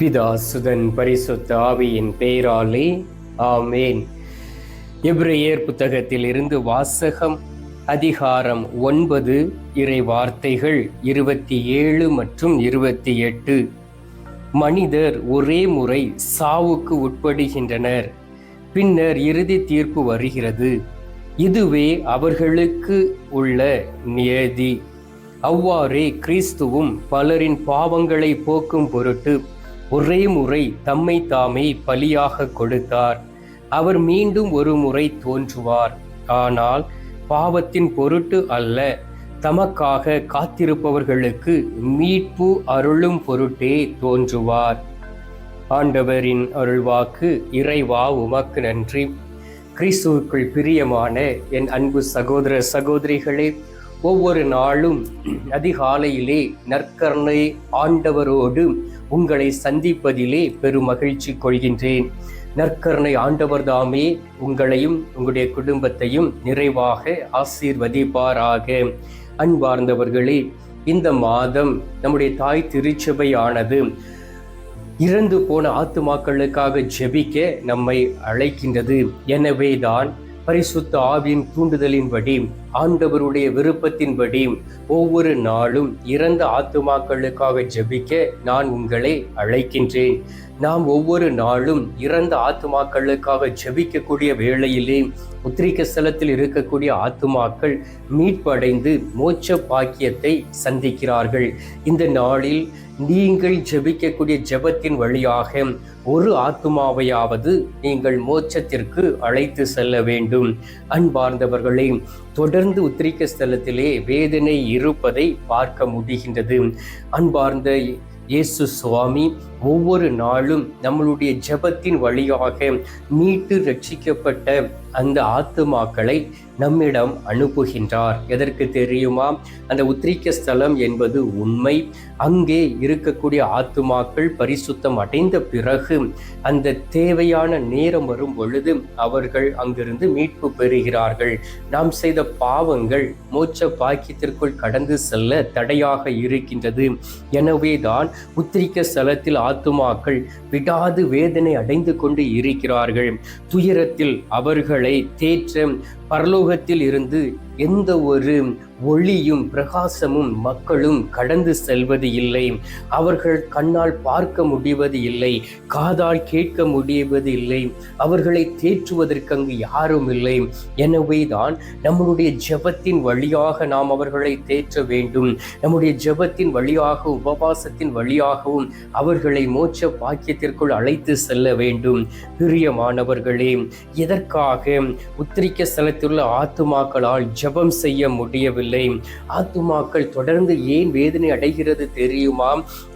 பிதா சுதன் பரிசுத்த ஆவியின் பெயராலே ஆமேன். எப்ரேயர் புத்தகத்தில் இருந்து வாசகம் அதிகாரம் ஒன்பது இறை வார்த்தைகள் இருபத்தி ஏழு மற்றும் இருபத்தி எட்டு. மனிதர் ஒரே முறை சாவுக்கு உட்படுகின்றனர். பின்னர் இறுதி தீர்ப்பு வருகிறது. இதுவே அவர்களுக்கு உள்ள நியதி. அவ்வாறே கிறிஸ்துவும் பலரின் பாவங்களை போக்கும் பொருட்டு ஒரே முறை தம்மை தாமே பலியாக கொடுத்தார். அவர் மீண்டும் ஒரு முறை தோன்றுவார். ஆனால் பாவத்தின் பொருட்டு அல்ல தமக்காக காத்திருப்பவர்களுக்கு மீட்பு அருளும் பொருட்டே தோன்றுவார். ஆண்டவரின் அருள்வாக்கு இறைவா உமக்கு நன்றி. கிறிஸ்துவுக்குள் பிரியமான என் அன்பு சகோதர சகோதரிகளே ஒவ்வொரு நாளும் அதிகாலையிலே நற்கருணை ஆண்டவரோடு உங்களை சந்திப்பதிலே பெரும் மகிழ்ச்சி கொள்கின்றேன். நற்கருணை ஆண்டவர் தாமே உங்களையும் உங்களுடைய குடும்பத்தையும் நிறைவாக ஆசீர்வதிப்பாராக. அன்பார்ந்தவர்களே இந்த மாதம் நம்முடைய தாய் திருச்சபையானது இறந்து போன ஆத்துமாக்களுக்காக ஜெபிக்க நம்மை அழைக்கின்றது. எனவேதான் பரிசுத்த ஆவியின் தூண்டுதலின்படி ஆண்டவருடைய விருப்பத்தின்படி ஒவ்வொரு நாளும் இறந்த ஆத்துமாக்களுக்காக ஜெபிக்க நான் உங்களை அழைக்கின்றேன். நாம் ஒவ்வொரு நாளும் இறந்த ஆத்துமாக்களுக்காக ஜெபிக்கக்கூடிய வேளையிலே உத்திரிக்க ஸ்தலத்தில் இருக்கக்கூடிய ஆத்துமாக்கள் மீட்படைந்து மோட்ச பாக்கியத்தை சந்திக்கிறார்கள். இந்த நாளில் நீங்கள் ஜெபிக்கக்கூடிய ஜெபத்தின் வழியாக ஒரு ஆத்துமாவையாவது நீங்கள் மோட்சத்திற்கு அழைத்து செல்ல வேண்டும். அன்பார்ந்தவர்களே தொடர்ந்து உத்திரிக்க ஸ்தலத்திலே வேதனை இருப்பதை பார்க்க முடிகின்றது. அன்பார்ந்த இயேசு சுவாமி ஒவ்வொரு நாளும் நம்மளுடைய ஜெபத்தின் வழியாக மீட்டு ரட்சிக்கப்பட்ட அந்த ஆத்துமாக்களை நம்மிடம் அனுப்புகின்றார். எதற்கு தெரியுமா? அந்த உத்திரிக்க ஸ்தலம் என்பது உண்மை. அங்கே இருக்கக்கூடிய ஆத்துமாக்கள் பரிசுத்தம் அடைந்த பிறகு அந்த தேவையான நேரம் வரும் பொழுது அவர்கள் அங்கிருந்து மீட்பு பெறுகிறார்கள். நாம் செய்த பாவங்கள் மோட்ச பாக்கியத்திற்குள் கடந்து செல்ல தடையாக இருக்கின்றது. எனவே தான் உத்திரிக்க ஸ்தலத்தில் ஆத்துமாக்கள் விடாது வேதனை அடைந்து கொண்டு இருக்கிறார்கள். துயரத்தில் அவர்களை தேற்ற பரலோகத்தில் இருந்து எந்த ஒரு ஒளியும் பிரகாசமும் மக்களும் கடந்து செல்வது இல்லை. அவர்கள் கண்ணால் பார்க்க முடிவது இல்லை காதால் கேட்க முடிவது இல்லை. அவர்களை தேற்றுவதற்கு அங்கு யாரும் இல்லை. எனவே தான் நம்முடைய ஜெபத்தின் வழியாக நாம் அவர்களை தேற்ற வேண்டும். நம்முடைய ஜெபத்தின் வழியாக உபவாசத்தின் வழியாகவும் அவர்களை மோட்ச பாக்கியத்திற்குள் அழைத்து செல்ல வேண்டும். பிரியமானவர்களே எதற்காக உத்திரிக்க ஸ்தலத்திலுள்ள ஆத்துமாக்களால் ஜபம் செய்ய முடியவில்லை. ஆத்துமாக்கள் தொடர்ந்து ஏன் வேதனை அடைகிறது தெரியுமா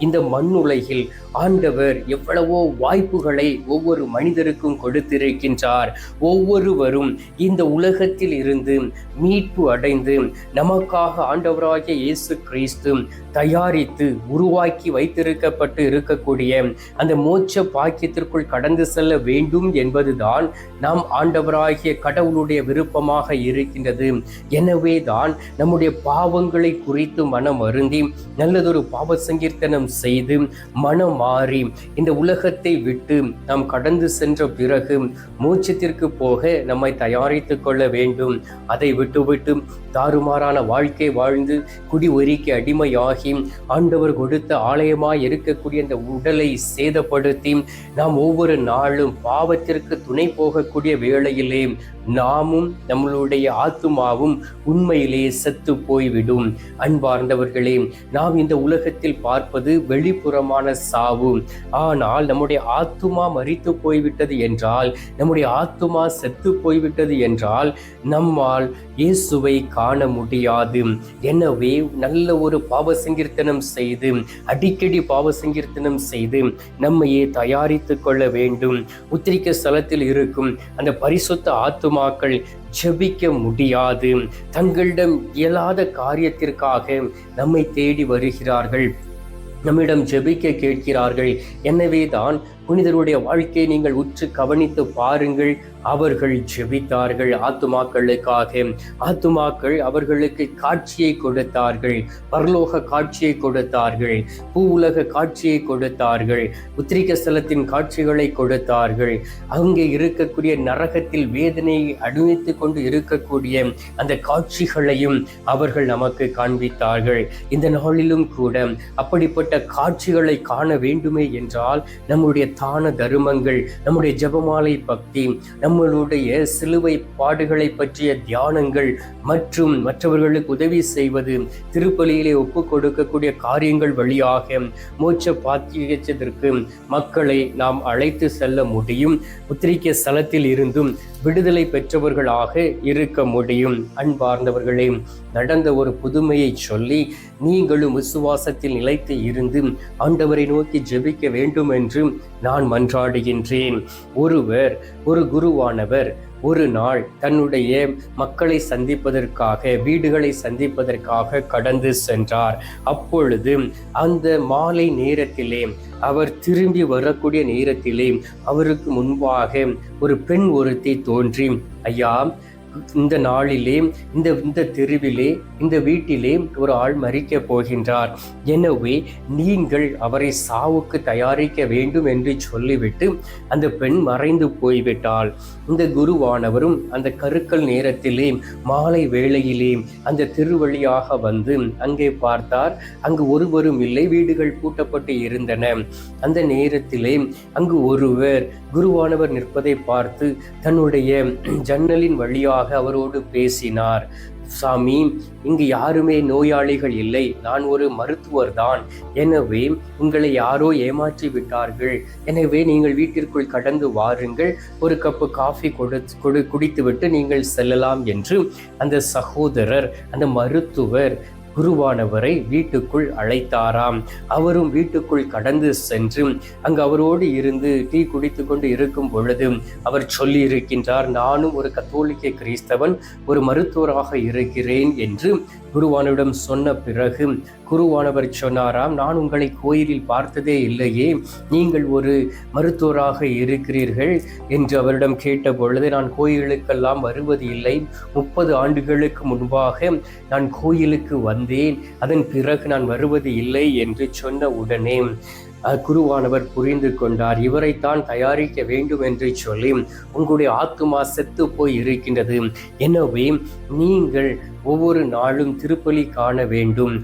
இந்த மண்ணுலகில் ஆண்டவர் எவ்வளவோ வாய்ப்புகளை ஒவ்வொரு மனிதருக்கும் கொடுத்திருக்கின்றார். ஒவ்வொருவரும் இந்த உலகத்தில் இருந்து மீட்பு அடைந்து நமக்காக ஆண்டவராகிய இயேசு கிறிஸ்து தயாரித்து உருவாக்கி வைத்திருக்கப்பட்டு இருக்கக்கூடிய அந்த மோட்ச பாக்கியத்திற்குள் கடந்து செல்ல வேண்டும் என்பதுதான் நாம் ஆண்டவராகிய கடவுளுடைய விருப்பமாக இருக்கின்றது. எனவே தான் நம்முடைய பாவங்களை குறித்து மனம் அருந்தி நல்லதொரு பாவ சங்கீர்த்தனம் செய்து மனம் மாறி இந்த உலகத்தை விட்டு நாம் கடந்து சென்ற பிறகு மூச்சத்திற்கு போக நம்மை தயாரித்து கொள்ள வேண்டும். அதை விட்டுவிட்டு தாறுமாறான வாழ்க்கை வாழ்ந்து குடி ஒருக்கி அடிமையாகி ஆண்டவர் கொடுத்த ஆலயமாய் இருக்கக்கூடிய அந்த உடலை சேதப்படுத்தி நாம் ஒவ்வொரு நாளும் பாவத்திற்கு துணை போகக்கூடிய வேளையிலே நாமும் நம்மளுடைய ஆத்துமாவும் உண்மையிலே செத்து போய்விடும். அன்பார்ந்தவர்களே நாம் இந்த உலகத்தில் பார்ப்பது வெளிப்புறமான சாவு. ஆனால் நம்முடைய ஆத்துமா மறித்து போய்விட்டது என்றால் நம்முடைய ஆத்துமா செத்து போய்விட்டது என்றால் நம்மால் இயேசுவை காண முடியாது. எனவே நல்ல ஒரு பாவ சங்கீர்த்தனம் செய்து அடிக்கடி பாவ சங்கீர்த்தனம் செய்து நம்மையே தயாரித்து கொள்ள வேண்டும். உத்திரிக்க ஸ்தலத்தில் இருக்கும் அந்த பரிசுத்த ஆத்துமாக்கள் ஜெபிக்க முடியாது. தங்களிடம் இயலாத காரியத்திற்காக நம்மை தேடி வருகிறார்கள். நம்மிடம் ஜெபிக்க கேட்கிறார்கள். எனவே தான் புனிதருடைய வாழ்க்கையை நீங்கள் உற்று கவனித்து பாருங்கள். அவர்கள் ஜெபித்தார்கள் ஆத்துமாக்களுக்காக. ஆத்துமாக்கள் அவர்களுக்கு காட்சியை கொடுத்தார்கள். பரலோக காட்சியை கொடுத்தார்கள். பூ உலக காட்சியை கொடுத்தார்கள். உத்திரிக ஸ்தலத்தின் காட்சிகளை கொடுத்தார்கள். அங்கே இருக்கக்கூடிய நரகத்தில் வேதனையை அனுபவித்துக் கொண்டு இருக்கக்கூடிய அந்த காட்சிகளையும் அவர்கள் நமக்கு காண்பித்தார்கள். இந்த நாளிலும் கூட அப்படிப்பட்ட காட்சிகளை காண வேண்டுமே என்றால் நம்முடைய தான தருமங்கள் நம்முடைய ஜெபமாலை பக்தி நம்மளுடைய சிலுவை பாடுகளை பற்றிய தியானங்கள் மற்றும் மற்றவர்களுக்கு உதவி செய்வது திருப்பலியிலே ஒப்பு கொடுக்கக்கூடிய காரியங்கள் வழியாக மோட்ச பாத்தியத்திற்கு மக்களை நாம் அழைத்து செல்ல முடியும். உத்திரிக்க ஸ்தலத்தில் இருந்தும் விடுதலை பெற்றவர்களாக இருக்க முடியும். அன்பார்ந்தவர்களே நடந்த ஒரு புதுமையை சொல்லி நீங்களும் விசுவாசத்தில் நிலைத்து இருந்து ஆண்டவரை நோக்கி ஜெபிக்க வேண்டும் என்று நான் மன்றாடுகின்றேன். ஒருவர் ஒரு குருவானவர் ஒரு நாள் தன்னுடைய மக்களை சந்திப்பதற்காக வீடுகளை சந்திப்பதற்காக கடந்து சென்றார். அப்பொழுது அந்த மாலை நேரத்திலே அவர் திரும்பி வரக்கூடிய நேரத்திலே அவருக்கு முன்பாக ஒரு பெண் ஒருத்தி தோன்றி ஐயா இந்த நாளிலே இந்த இந்த தெருவிலே இந்த வீட்டிலே ஒரு ஆள் மறிக்க போகின்றார். எனவே நீங்கள் அவரை சாவுக்கு தயாரிக்க வேண்டும் என்று சொல்லிவிட்டு அந்த பெண் மறைந்து போய்விட்டாள். இந்த குருவானவரும் அந்த கருக்கள் நேரத்திலே மாலை வேளையிலே அந்த திருவழியாக வந்து அங்கே பார்த்தார். அங்கு ஒருவரும் இல்லை வீடுகள் பூட்டப்பட்டு இருந்தன. அந்த நேரத்திலே அங்கு ஒருவர் குருவானவர் நிற்பதை பார்த்து தன்னுடைய ஜன்னலின் வழியாக அவரோடு பேசினார். சாமி இங்கு யாருமே நோயாளிகள் இல்லை. நான் ஒரு மருத்துவர் தான் எனவே உங்களை யாரோ ஏமாற்றி விட்டார்கள். எனவே நீங்கள் வீட்டிற்குள் கடந்து வாருங்கள். ஒரு கப்பு காஃபி கொடு கொடு குடித்துவிட்டு நீங்கள் செல்லலாம் என்று அந்த சகோதரர் அந்த மருத்துவர் குருவானவரை வீட்டுக்குள் அழைத்தாராம். அவரும் வீட்டுக்குள் கடந்து சென்று அங்கு அவரோடு இருந்து டீ குடித்து கொண்டு இருக்கும் பொழுது அவர் சொல்லி இருக்கின்றார் நானும் ஒரு கத்தோலிக்க கிறிஸ்தவன் ஒரு மருத்துவராக இருக்கிறேன் என்று குருவானவிடம் சொன்ன பிறகு குருவானவர் சொன்னாராம் நான் உங்களை கோயிலில் பார்த்ததே இல்லையே நீங்கள் ஒரு மருத்துவராக இருக்கிறீர்கள் என்று அவரிடம் கேட்ட பொழுது நான் கோயிலுக்கெல்லாம் வருவது இல்லை முப்பது ஆண்டுகளுக்கு முன்பாக நான் கோயிலுக்கு வந்தேன். அதன் பிறகு நான் வருவது இல்லை என்று சொன்ன உடனே குருவானவர் புரிந்து கொண்டார். இவரைத்தான் தயாரிக்க வேண்டும் என்று சொல்லி உங்களுடைய ஆத்துமா செத்து போய் இருக்கின்றது எனவே நீங்கள் ஒவ்வொரு நாளும் திருப்பலி காண வேண்டும்.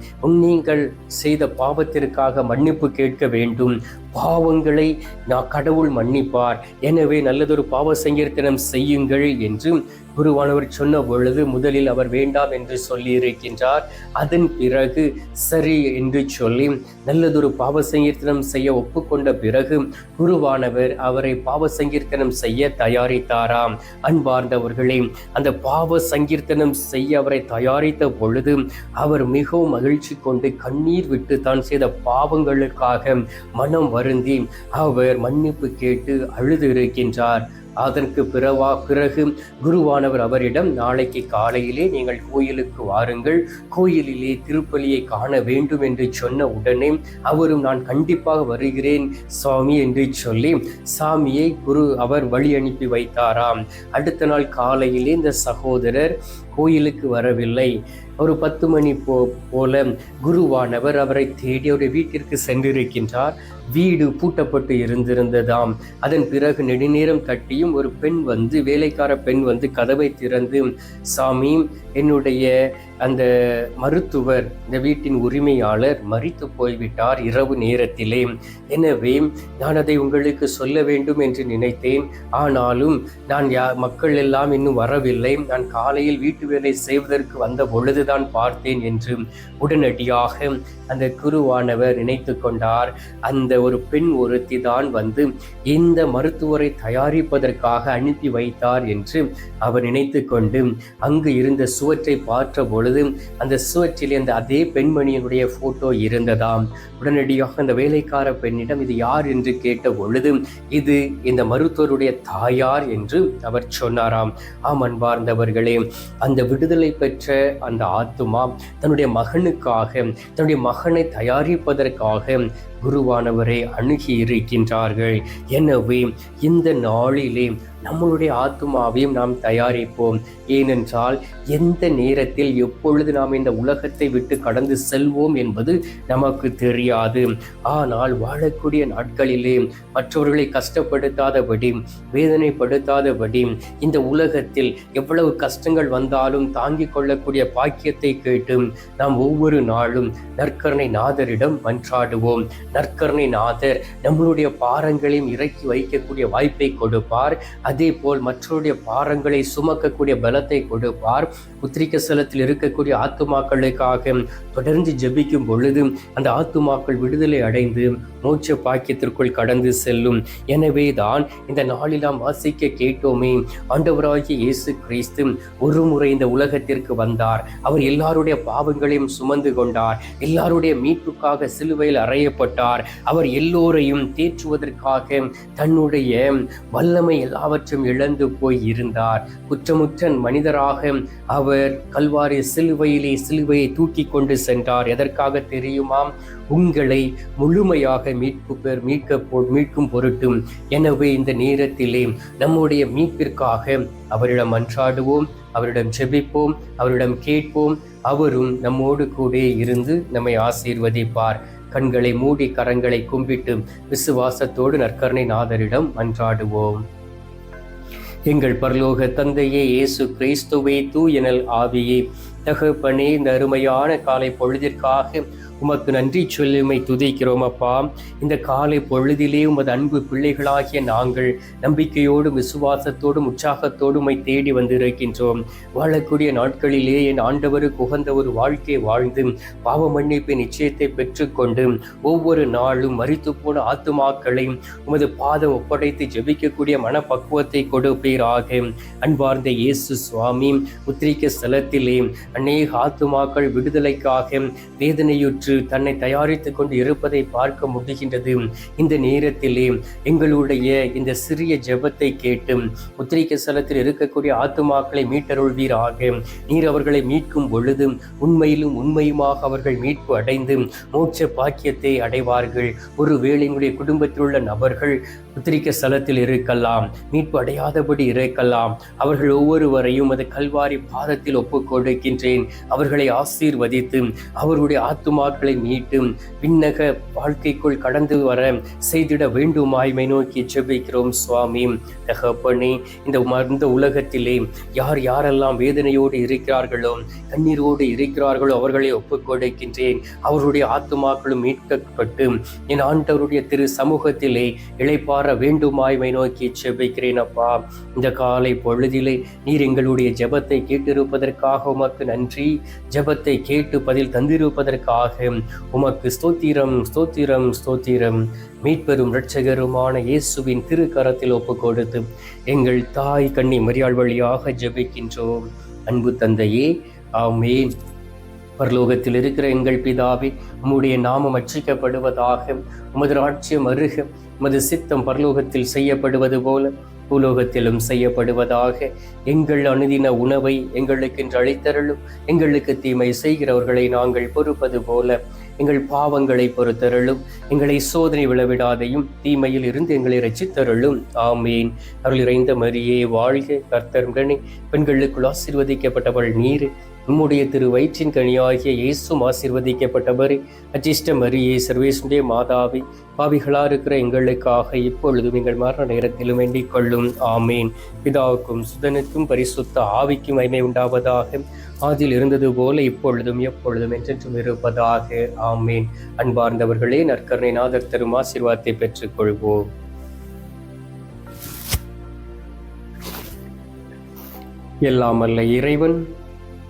நீங்கள் செய்த பாவத்திற்காக மன்னிப்பு கேட்க வேண்டும். பாவங்களை நான் கடவுள் மன்னிப்பார். எனவே நல்லதொரு பாவ சங்கீர்த்தனம் செய்யுங்கள் என்று குருவானவர் சொன்ன பொழுது முதலில் அவர் வேண்டாம் என்று சொல்லி இருக்கின்றார் அதன் பிறகு சரி என்று சொல்லி நல்லதொரு பாவ சங்கீர்த்தனம் செய்ய ஒப்புக்கொண்ட பிறகு குருவானவர் அவரை பாவ சங்கீர்த்தனம் செய்ய தயாரித்தாராம். அன்பார்ந்தவர்களே அந்த பாவ சங்கீர்த்தனம் செய்ய அவரை தயாரித்த பொழுது அவர் மிகவும் மகிழ்ச்சி கொண்டு கண்ணீர் விட்டு தான் செய்த பாவங்களுக்காக மனம் வருந்தி அவர் மன்னிப்பு கேட்டு அழுது இருக்கின்றார். அதற்கு பிறவா பிறகு குருவானவர் அவரிடம் நாளைக்கு காலையிலே நீங்கள் கோயிலுக்கு வாருங்கள். கோயிலிலே திருப்பலியை காண வேண்டும் என்று சொன்ன உடனே அவரும் நான் கண்டிப்பாக வருகிறேன் சுவாமி என்று சொல்லி சாமியை குரு அவர் வழி அனுப்பி வைத்தாராம். அடுத்த நாள் காலையிலே இந்த சகோதரர் கோயிலுக்கு வரவில்லை. ஒரு பத்து மணி போ போல குருவானவர் அவரை தேடி அவருடைய வீட்டிற்கு சென்றிருக்கின்றார். வீடு பூட்டப்பட்டு இருந்திருந்ததாம். அதன் பிறகு நெடுநேரம் தட்டியும் ஒரு பெண் வந்து வேலைக்கார பெண் வந்து கதவை திறந்து சாமி என்னுடைய அந்த மருத்துவர் இந்த வீட்டின் உரிமையாளர் மறித்து போய்விட்டார் இரவு நேரத்திலே. எனவே நான் அதை உங்களுக்கு சொல்ல வேண்டும் என்று நினைத்தேன். ஆனாலும் நான் யா மக்கள் எல்லாம் இன்னும் வரவில்லை. நான் காலையில் வீட்டு வேலை செய்வதற்கு வந்த பொழுதுதான் பார்த்தேன் என்று உடனடியாக அந்த குருவானவர் நினைத்து கொண்டார். அந்த ஒரு பெண் ஒருத்தி தான் வந்து இந்த மருத்துவரை தயாரிப்பதற்காக அனுப்பி வைத்தார் என்று அவர் நினைத்து கொண்டு அங்கு இருந்த சுவற்றை பார்த்த பொழுது அந்த சுவற்றில் அந்த அதே பெண்மணியினுடைய போட்டோ இருந்ததாம். உடனடியாக அந்த வேலைக்கார பெண்ணிடம் இது யார்? என்று கேட்ட பொழுது இது இந்த மருத்துவருடைய தாயார் என்று அவர் சொன்னாராம். ஆம் அன்பார்ந்தவர்களே அந்த விடுதலை பெற்ற அந்த ஆத்துமா தன்னுடைய மகனுக்காக தன்னுடைய மகனை தயாரிப்பதற்காக குருவானவரை அணுகி இருக்கின்றார்கள் எனவே இந்த நாளிலே நம்மளுடைய ஆத்மாவையும் நாம் தயாரிப்போம். ஏனென்றால் எந்த நேரத்தில் எப்பொழுது நாம் இந்த உலகத்தை விட்டு கடந்து செல்வோம் என்பது நமக்கு தெரியாது. ஆனால் வாழக்கூடிய நாட்களிலே மற்றவர்களை கஷ்டப்படுத்தாதபடி வேதனைப்படுத்தாதபடி இந்த உலகத்தில் எவ்வளவு கஷ்டங்கள் வந்தாலும் தாங்கிக் கொள்ளக்கூடிய பாக்கியத்தை கேட்டு நாம் ஒவ்வொரு நாளும் நற்கரணை நாதரிடம் மன்றாடுவோம். நற்கரணை நாதர் நம்மளுடைய பாரங்களையும் இறக்கி வைக்கக்கூடிய வாய்ப்பை கொடுப்பார். அதே போல் மற்றவருடைய பாரங்களை சுமக்கக்கூடிய பலத்தை கொடுப்பார். உத்திரிக்க ஸ்தலத்தில் இருக்கக்கூடிய ஆத்துமாக்களுக்காக தொடர்ந்து ஜெபிக்கும் பொழுது அந்த ஆத்துமாக்கள் விடுதலை அடைந்து மோட்ச பாக்கியத்திற்குள் கடந்து செல்லும். எனவே தான் இந்த நாளில் நாம் வாசிக்க கேட்டோமே. ஆண்டவராகிய இயேசு கிறிஸ்து ஒரு முறை இந்த உலகத்திற்கு வந்தார். அவர் எல்லாருடைய பாவங்களையும் சுமந்து கொண்டார். எல்லாருடைய மீட்புக்காக சிலுவையில் அறையப்பட்டார். அவர் எல்லோரையும் தேற்றுவதற்காக தன்னுடைய வல்லமை எல்லாவற்றையும் இழந்து போய் இருந்தார். குற்றமுற்ற மனிதராக அவர் கல்வாரி சிலுவையிலே சிலுவையை தூக்கி கொண்டு சென்றார். எதற்காக தெரியுமாம் உங்களை முழுமையாக மீட்பு பெர் மீட்க போ மீட்கும் பொருட்டும். எனவே இந்த நேரத்திலே நம்முடைய மீட்பிற்காக அவரிடம் அன்றாடுவோம் அவரிடம் ஜெபிப்போம் அவரிடம் கேட்போம். அவரும் நம்மோடு கூட இருந்து நம்மை ஆசீர்வதிப்பார். கண்களை மூடி கரங்களை கும்பிட்டு விசுவாசத்தோடு நற்கருணை நாதரிடம் அன்றாடுவோம். எங்கள் பரலோக தந்தையே இயேசு கிறிஸ்துவே தூயனல் ஆவியே. தகப்பனே இந்த அருமையான காலை பொழுதிற்காக உமக்கு நன்றி சொல்லுமை துதிக்கிறோம் அப்பா. இந்த காலை பொழுதிலே உமது அன்பு பிள்ளைகளாகிய நாங்கள் நம்பிக்கையோடும் விசுவாசத்தோடும் உற்சாகத்தோடும் உம்மை தேடி வந்திருக்கின்றோம். வாழக்கூடிய நாட்களிலே என் ஆண்டவருக்கு உகந்த ஒரு வாழ்க்கை வாழ்ந்து பாவ மன்னிப்பு நிச்சயத்தை பெற்றுக்கொண்டு ஒவ்வொரு நாளும் மறித்து போன ஆத்துமாக்களை உமது பாதம் ஒப்படைத்து ஜெபிக்கக்கூடிய மனப்பக்குவத்தை கொடுப்பீராக. அன்பார்ந்த இயேசு சுவாமி உத்திரிக்க ஸ்தலத்திலே அநேக ஆத்துமாக்கள் விடுதலைக்காக வேதனையுற்று தன்னை தயாரித்து கொண்டு இருப்பதை பார்க்க முடிகின்றது. இந்த நேரத்திலே எங்களுடைய இந்த சிறிய ஜெபத்தை கேட்டு உத்திரிக்க ஸ்தலத்தில் இருக்கக்கூடிய ஆத்துமாக்களை மீட்டருள்வீராக. நீர் அவர்களை மீட்கும் பொழுது உண்மையிலும் உண்மையுமாக அவர்கள் மீட்பு அடைந்து மோட்ச பாக்கியத்தை அடைவார்கள். ஒருவேளை எங்களுடைய குடும்பத்தில் உள்ள நபர்கள் உத்திரிக்க ஸ்தலத்தில் இருக்கலாம் மீட்பு அடையாதபடி இருக்கலாம். அவர்கள் ஒவ்வொருவரையும் அது கல்வாரி பாதத்தில் ஒப்புக் கொடுக்கின்றேன் அவர்களை ஆசீர்வதித்து அவருடைய ஆத்துமாக்களை மீட்டு விண்ணக வாழ்க்கைக்குள் கடந்து வர செய்திட வேண்டுமாய்மை நோக்கி ஜெபிக்கிறோம் சுவாமி. தகப்பனே இந்த மருந்த உலகத்திலே யார் யாரெல்லாம் வேதனையோடு இருக்கிறார்களோ கண்ணீரோடு இருக்கிறார்களோ அவர்களை ஒப்புக் கொடுக்கின்றேன் அவருடைய ஆத்துமாக்களும் மீட்கப்பட்டு என் ஆண்டவருடைய திரு சமூகத்திலே இளைப்பாற வேண்டுமாய்மை நோக்கி ஜெபிக்கிறேன் அப்பா. இந்த காலை பொழுதிலே நீர் எங்களுடைய ஜெபத்தை கேட்டிருப்பதற்காக உமக்கு நன்றி. ஜெபத்தை கேட்டு பதில் தந்திருப்பதற்காக உமக்கு ஸ்தோத்திரம் ஸ்தோத்திரம் ஸ்தோத்திரம். மீட்பெரும் இரட்சகருமான இயேசுவின் திருக்கரத்தில் ஒப்பு கொடுத்து எங்கள் தாய் கண்ணி மரியாள் வழியாக ஜெபிக்கின்றோம். அன்பு தந்தையே ஆமேன். பரலோகத்தில் இருக்கிற எங்கள் பிதாவே உம்முடைய நாமம் அச்சிக்கப்படுவதாக உமது ராட்சியம் அருக உமது சித்தம் பரலோகத்தில் செய்யப்படுவது போல பூலோகத்திலும் செய்யப்படுவதாக எங்கள் அணுதின உணவை எங்களுக்கு என்று அளித்தருளும். எங்களுக்கு தீமை செய்கிறவர்களை நாங்கள் பொறுப்பது போல எங்கள் பாவங்களை பொறுத்தருளும். எங்களை சோதனை விழவிடாதையும் தீமையில் இருந்து எங்களை ரசித்தருளும் ஆமேன். அருள் இறைந்த மரியே வாழ்க கர்த்தர் பெண்களுக்குள் ஆசீர்வதிக்கப்பட்டவள் நீர். நம்முடைய திரு வயிற்றின் கனியாகிய இயேசும் ஆசிர்வதிக்கப்பட்டவர். அஜிஷ்ட மரியே சர்வேசுடைய மாதாவி பாவிகளா இருக்கிற எங்களுக்காக இப்பொழுதும் எங்கள் மரண நேரத்திலும் வேண்டிக் கொள்ளும். ஆமேன். பிதாவுக்கும் சுதனுக்கும் பரிசுத்த ஆவிக்கும் அய்மை உண்டாவதாக. ஆதில் இருந்தது போல இப்பொழுதும் எப்பொழுதும் என்றென்றும் இருப்பதாக. ஆமேன். அன்பார்ந்தவர்களே நற்கருணை நாதர் தரும் ஆசீர்வாதத்தை பெற்றுக்கொள்வோம். எல்லாம் அல்ல இறைவன்